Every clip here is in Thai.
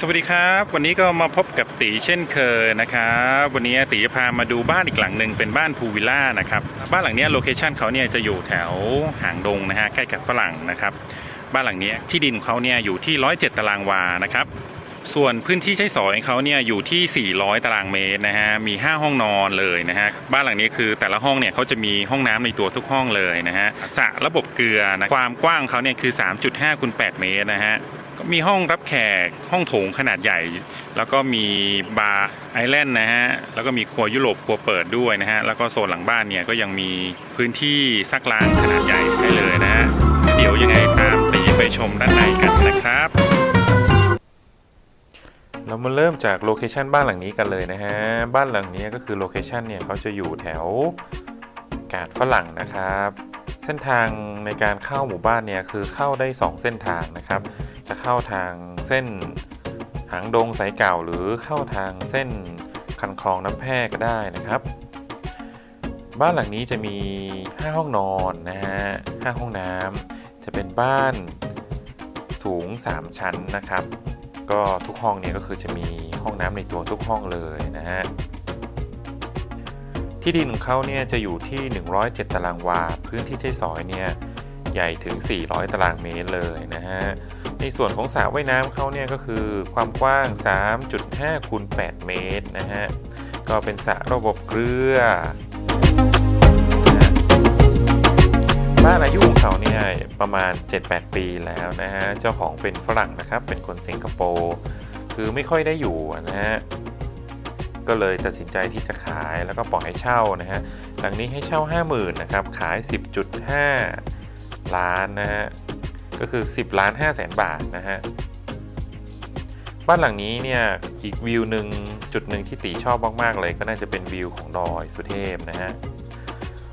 สวัสดีครับ วันนี้ก็มาพบกับตีเช่นเคยนะครับวันนี้ตีจะพามาดูบ้านอีกหลังหนึ่งเป็นบ้านพูวิลล่านะครับบ้านหลังนี้โลเคชันเขาเนี่ยจะอยู่แถวหางดงนะฮะใกล้กับฝรั่งนะครับ บ้านหลังนี้ที่ดินเขาเนี่ยอยู่ที่ 107 ตารางวานะครับ ส่วนพื้นที่ใช้สอยเขาเนี่ยอยู่ที่ 400 ตารางเมตรนะฮะมี 5 ห้องนอนเลยนะฮะบ้านหลังนี้คือแต่ละห้องเนี่ยเขาจะมีห้องน้ำในตัวทุกห้องเลยนะฮะสระระบบเกลือนะความกว้างของเขาเนี่ยคือ 3.5คูณ8เมตรนะฮะ ก็มีห้องรับแขกห้องโถงขนาดใหญ่ แล้วก็มีบาร์ไอแลนด์นะฮะ แล้วก็มีครัวยุโรปครัวเปิดด้วยนะฮะ แล้วก็โซนหลังบ้านเนี่ยก็ยังมีพื้นที่ซักล้างขนาดใหญ่ให้เลยนะฮะ เดี๋ยวยังไงตามตีไปชมด้านในกันนะครับ เรามาเริ่มจากโลเคชันบ้านหลังนี้กันเลยนะฮะ บ้านหลังนี้ก็คือโลเคชันเนี่ยเขาจะอยู่แถวกาดฝรั่งนะครับ เส้นทางในการเข้าหมู่บ้านเนี่ยคือเข้าได้ 2 เส้นทางนะครับ จะเข้าทางเส้นหางดงสายเก่าหรือเข้าทางเส้นคันคลองน้ำแพร่ก็ได้นะครับ บ้านหลังนี้จะมี 5 ห้องนอนนะฮะ5ห้องน้ำจะเป็นบ้านสูง 3 ชั้นนะครับ ก็ทุกห้องเนี่ยก็คือจะมีห้องน้ำในตัวทุกห้องเลยนะฮะที่ดินของเขาเนี่ยจะอยู่ที่ 107 ตารางวา พื้นที่ใช้สอยเนี่ย ใหญ่ถึง 400 ตารางเมตรเลยนะฮะ ในส่วนของสระว่ายน้ำเขาเนี่ยก็คือความกว้าง 3.5คูณ8เมตรนะฮะ ก็เป็นสระระบบเกลือบ้านอายุของเขาเนี่ยประมาณ 7-8 ปีแล้วนะฮะ เจ้าของเป็นฝรั่งนะครับ เป็นคนสิงคโปร์คือไม่ค่อยได้อยู่นะฮะก็เลยตัดสินใจที่จะขายแล้วก็ปล่อยให้เช่านะฮะ หลังนี้ให้เช่า 50,000นะครับ ขาย 10.5 ล้านนะฮะก็คือ 10ล้าน5แสนบาทนะฮะบ้านหลังนี้เนี่ยอีกวิวหนึ่งจุดหนึ่งที่ตีชอบมากๆเลย ก็น่าจะเป็นวิวของดอยสุเทพนะฮะ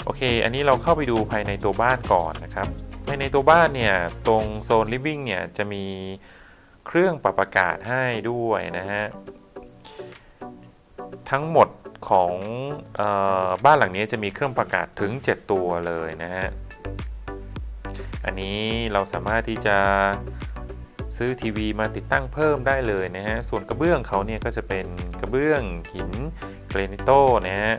โอเค อันนี้เราเข้าไปดูภายในตัวบ้านก่อนนะครับภายในตัวบ้านเนี่ยตรงโซนลิฟวิ่งเนี่ยจะมีเครื่องปรับอากาศให้ด้วยนะฮะทั้งหมดของออบ้านหลังนี้จะมีเครื่องปรับอากาศถึง 7 ตัวเลยนะฮะ นนี้เราสามารถที่จะซื้อทีวีมาติดตั้งเพิ่มได้เลยนะฮะ ส่วนกระเบื้องเขาเนี่ยก็จะเป็นกระเบื้องหินเกรนิโตนะฮะ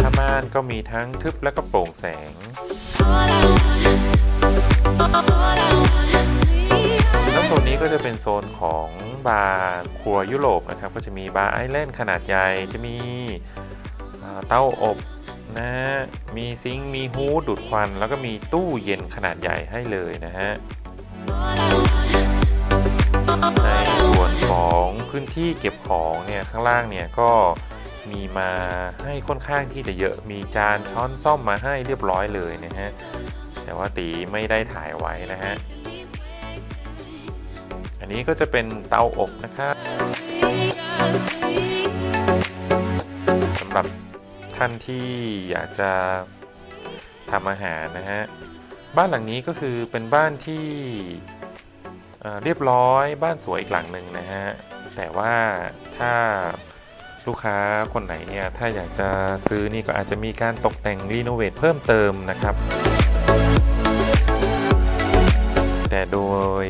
ผ้าม่านก็มีทั้งทึบและก็โปร่งแสง แล้วโซนนี้ก็จะเป็นโซนของบาร์ครัวยุโรปนะครับ ก็จะมีบาร์ไอแลนด์ขนาดใหญ่ จะมีเต้าอบ นะมีซิงค์มีฮูดดูดควัน แล้วก็มีตู้เย็นขนาดใหญ่ให้เลยนะฮะ ในส่วนของพื้นที่เก็บของเนี่ยข้างล่างเนี่ยก็มีมาให้ค่อนข้างที่จะเยอะ มีจานช้อนซ่อมมาให้เรียบร้อยเลยนะฮะ แต่ว่าตีไม่ได้ถ่ายไว้นะฮะ อันนี้ก็จะเป็นเตาอบนะครับสำหรับ ท่านที่อยากจะทำอาหารนะฮะ บ้านหลังนี้ก็คือเป็นบ้านที่เเรียบร้อยบ้านสวยอีกหลังหนึ่งนะฮะ แต่ว่าถ้าลูกค้าคนไหนเนี่ย ถ้าอยากจะซื้อนี่ก็อาจจะมีการตกแต่งรีโนเวทเพิ่มเติมนะครับ แต่โดย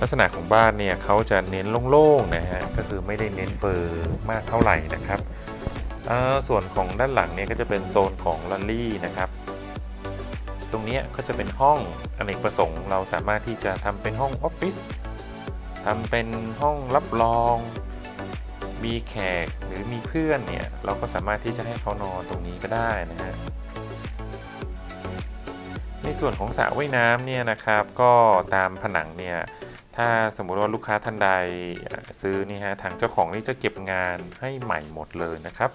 ลักษณะของบ้านเนี่ยเขาจะเน้นโล่งๆนะฮะ ก็คือไม่ได้เน้นเปิดมากเท่าไหร่นะครับ ส่วนของด้านหลังเนี่ยก็จะเป็นโซนของลัลลี่นะครับ ตรงนี้ก็จะเป็นห้องอเนกประสงค์ เราสามารถที่จะทำเป็นห้องออฟฟิศทำเป็นห้องรับรอง มีแขกหรือมีเพื่อนเนี่ยเราก็สามารถที่จะให้เขานอนตรงนี้ก็ได้นะฮะในส่วนของสระว่ายน้ำเนี่ยนะครับ ก็ตามผนังเนี่ย ถ้าสมมุติว่าลูกค้าท่านใดซื้อนี่ฮะทางเจ้าของนี่จะเก็บงานให้ใหม่หมดเลยนะครับ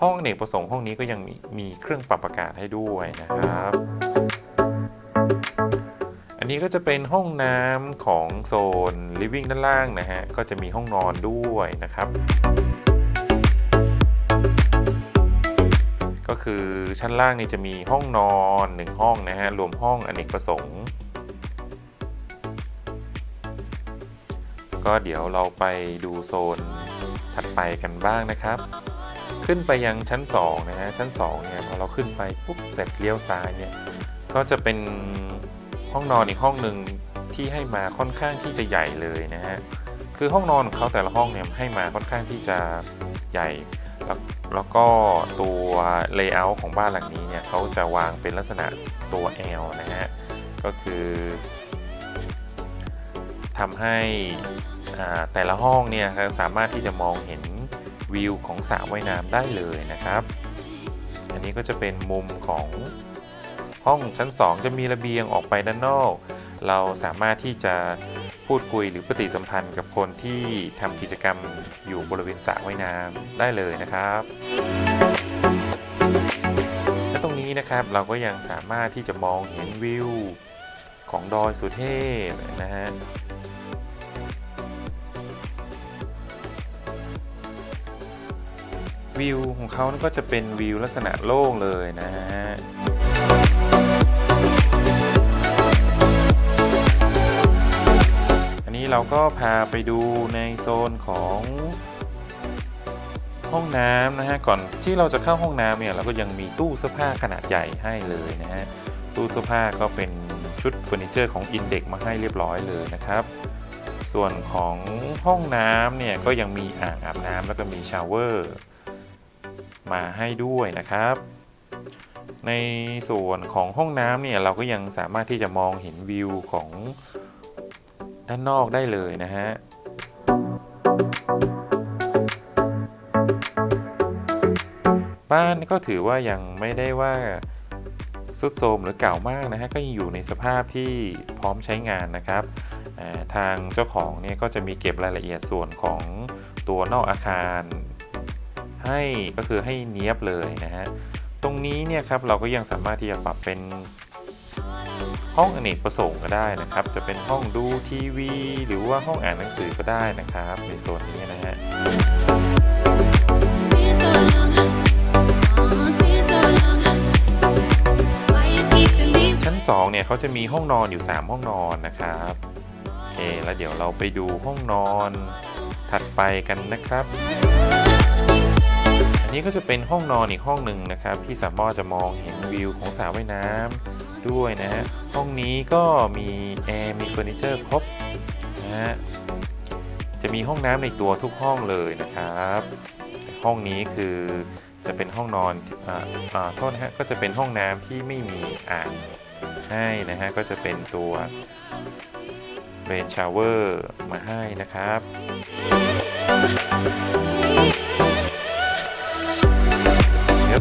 ห้องอเนกประสงค์ห้องนี้ก็ยังมีมีเครื่องปรับอากาศให้ด้วยนะครับ อันนี้ก็จะเป็นห้องน้ำของโซน living ด้านล่างนะฮะก็จะมีห้องนอนด้วยนะครับก็คือชั้นล่างนี่จะมีห้องนอน 1 ห้องนะฮะรวมห้องอเนกประสงค์ ก็เดี๋ยวเราไปดูโซนถัดไปกันบ้างนะครับ ขึ้นไปยังชั้น2นะฮะชั้น2เนี่ยพอเราขึ้นไปปุ๊บเสร็จเลี้ยวซ้ายเนี่ยก็จะเป็นห้องนอนอีกห้องหนึ่งที่ให้มาค่อนข้างที่จะใหญ่เลยนะฮะคือห้องนอนของเขาแต่ละห้องเนี่ยให้มาค่อนข้างที่จะใหญ่แล้วแล้วก็ตัวเลเยอร์ของบ้านหลังนี้เนี่ยเขาจะวางเป็นลักษณะตัว L นะฮะก็คือทำให้ แต่ละห้องเนี่ยครับสามารถที่จะมองเห็นวิวของสระว่ายน้ำได้เลยนะครับ อันนี้ก็จะเป็นมุมของห้องชั้น 2 จะมีระเบียงออกไปด้านนอก เราสามารถที่จะพูดคุยหรือปฏิสัมพันธ์กับคนที่ทำกิจกรรมอยู่บริเวณสระว่ายน้ำได้เลยนะครับและตรงนี้นะครับเราก็ยังสามารถที่จะมองเห็นวิวของดอยสุเทพนะฮะ วิวของเขาก็จะเป็นวิวลักษณะโล่งเลยนะฮะอันนี้เราก็พาไปดูในโซนของห้องน้ำนะฮะก่อนที่เราจะเข้าห้องน้ำเนี่ยเราก็ยังมีตู้เสื้อผ้าขนาดใหญ่ให้เลยนะฮะตู้เสื้อผ้าก็เป็นชุดเฟอร์นิเจอร์ของ Index มาให้เรียบร้อยเลยนะครับ ส่วนของห้องน้ำเนี่ยก็ยังมีอ่างอาบน้ำแล้วก็มีชาวเวอร์ มาให้ด้วยนะครับ ในส่วนของห้องน้ำเนี่ยเราก็ยังสามารถที่จะมองเห็นวิวของด้านนอกได้เลยนะฮะบ้านก็ถือว่ายังไม่ได้ว่าสุดโทรมหรือเก่ามากนะฮะก็ยังอยู่ในสภาพที่พร้อมใช้งานนะครับทางเจ้าของเนี่ยก็จะมีเก็บรายละเอียดส่วนของตัวนอกอาคาร ให้ก็คือให้เนี้ยบเลยนะฮะตรงนี้เนี่ยครับเราก็ยังสามารถที่จะปรับเป็นห้องอเนกประสงค์ก็ได้นะครับ จะเป็นห้องดูทีวี หรือว่าห้องอ่านหนังสือก็ได้นะครับ ในโซนนี้นะฮะชั้น2เนี่ยเขาจะมีห้องนอนอยู่ 3 ห้องนอนนะครับโอเคแล้วเดี๋ยวเราไปดูห้องนอนถัดไปกันนะครับ นี้ก็จะเป็นห้องนอนอีกห้องหนึ่งนะครับ ที่สามารถจะมองเห็นวิวของสระว่ายน้ำด้วยนะ ห้องนี้ก็มีแอร์มีเฟอร์นิเจอร์ครบนะฮะจะมีห้องน้ำในตัวทุกห้องเลยนะครับ ห้องนี้คือจะเป็นห้องนอนอ่าอ่าโทษนะฮะก็จะเป็นห้องน้ำที่ไม่มีอ่างให้นะฮะก็จะเป็นตัวเรนชาวเวอร์มาให้นะครับ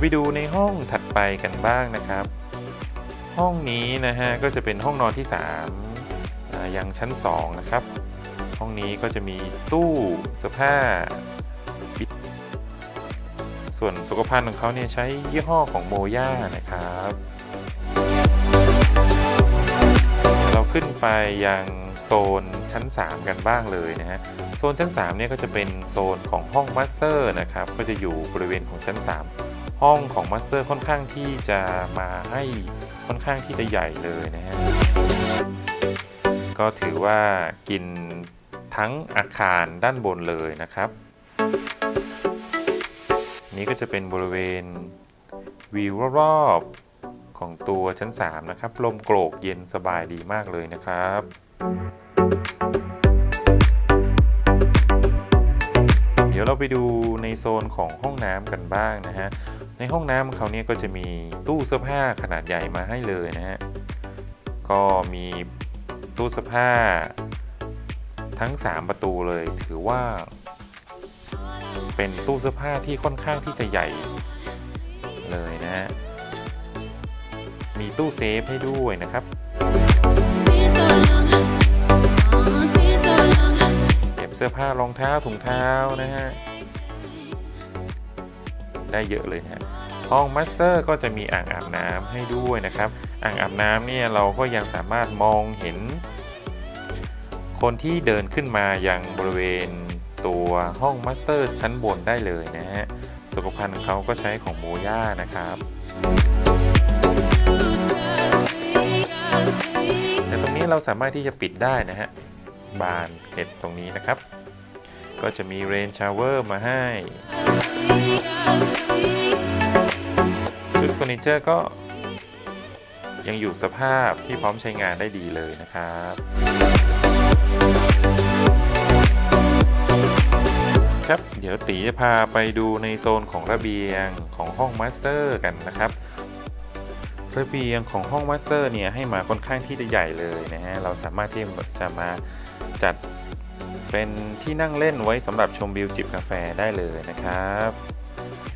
ไปดูในห้องถัดไปกันบ้างนะครับ ห้องนี้นะฮะก็จะเป็นห้องนอนที่3อ่ายังชั้น 2 นะครับ ห้องนี้ก็จะมีตู้เสื้อผ้า ส่วนสุขภัณฑ์ของเขาเนี่ยใช้ยี่ห้อของโมย่านะครับเราขึ้นไปยังโซนชั้น 3 กันบ้างเลยนะฮะโซนชั้น3เนี่ยก็จะเป็นโซนของห้องมาสเตอร์นะครับก็จะอยู่บริเวณของชั้น 3 ห้องของมาสเตอร์ค่อนข้างที่จะมาให้ค่อนข้างที่จะใหญ่เลยนะฮะ ก็ถือว่ากินทั้งอาคารด้านบนเลยนะครับ นี้ก็จะเป็นบริเวณวิวรอบๆของตัวชั้น 3 นะครับ ลมโกรกเย็นสบายดีมากเลยนะครับเดี๋ยวเราไปดูในโซนของห้องน้ำกันบ้างนะฮะ ในห้องน้ำเขาเนี่ยก็จะมีตู้เสื้อผ้าขนาดใหญ่มาให้เลยนะฮะ ก็มีตู้เสื้อผ้าทั้ง 3 ประตูเลยถือว่า เป็นตู้เสื้อผ้าที่ค่อนข้างที่จะใหญ่เลยนะฮะ มีตู้เซฟให้ด้วยนะครับเก็บเสื้อผ้ารองเท้าถุงเท้านะฮะ ได้เยอะเลยนะฮะห้องมาสเตอร์ก็จะมีอ่างอาบน้ำให้ด้วยนะครับ อ่างอาบน้ำเนี่ยเราก็ยังสามารถมองเห็น คนที่เดินขึ้นมายังบริเวณตัวห้องมาสเตอร์ชั้นบนได้เลยนะฮะสุขภัณฑ์ของเขาก็ใช้ของโมย่านะครับแต่ตรงนี้เราสามารถที่จะปิดได้นะฮะบานเห็ดตรงนี้นะครับ ก็จะมีเรนชาวเวอร์มาให้ ชุดเฟอร์นิเจอร์ก็ยังอยู่สภาพที่พร้อมใช้งานได้ดีเลยนะครับ ครับเดี๋ยวตีจะพาไปดูในโซนของระเบียงของห้องมาสเตอร์กันนะครับระเบียงของห้องมาสเตอร์เนี่ยให้มาค่อนข้างที่จะใหญ่เลยนะฮะเราสามารถที่จะมาจัดเป็นที่นั่งเล่นไว้สำหรับชมวิวจิบกาแฟได้เลยนะครับ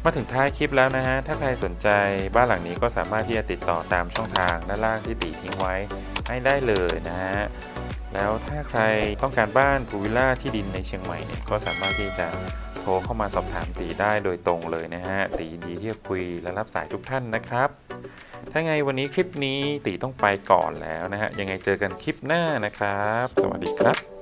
มาถึงท้ายคลิปแล้วนะฮะ ถ้าใครสนใจบ้านหลังนี้ก็สามารถที่จะติดต่อตามช่องทางด้านล่างที่ตีทิ้งไว้ให้ได้เลยนะฮะ แล้วถ้าใครต้องการบ้านพูวิลล่าที่ดินในเชียงใหม่เนี่ยก็สามารถที่จะโทรเข้ามาสอบถามตีได้โดยตรงเลยนะฮะ ตีดีที่จะคุยและรับสายทุกท่านนะครับ ถ้าไงวันนี้คลิปนี้ตีต้องไปก่อนแล้วนะฮะ ยังไงเจอกันคลิปหน้านะครับ สวัสดีครับ